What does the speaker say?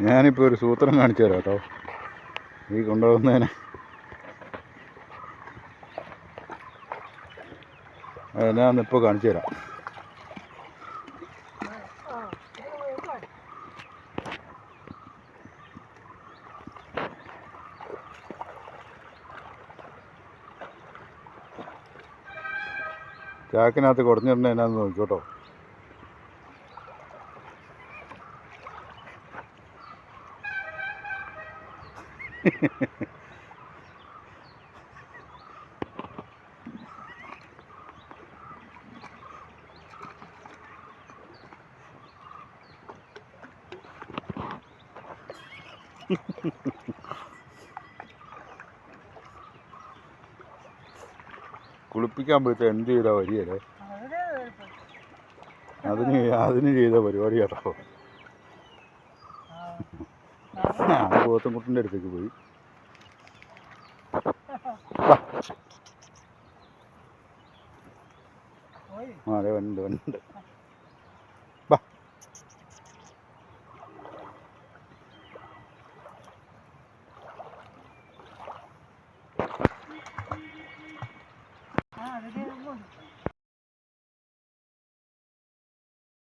ഞാനിപ്പോൾ ഒരു സൂത്രം കാണിച്ചു തരാം കേട്ടോ. ഈ കൊണ്ടുപോകുന്നതിന് ഞാനിപ്പോൾ കാണിച്ചു തരാം. ചാക്കിനകത്ത് കുടഞ്ഞിടണ എന്നാന്ന് നോക്കിക്കോട്ടോ കുളിപ്പിക്കാൻ പോയിട്ട് എന്ത് ചെയ്താൽ വരികയല്ലേ അതിന് അതിന് ചെയ്ത പരിപാടി കേട്ടോ പോത്തുംകുട്ടിന്റെ അടുത്തേക്ക് പോയി. ആ അതെ വണ്ട് വണ്ട്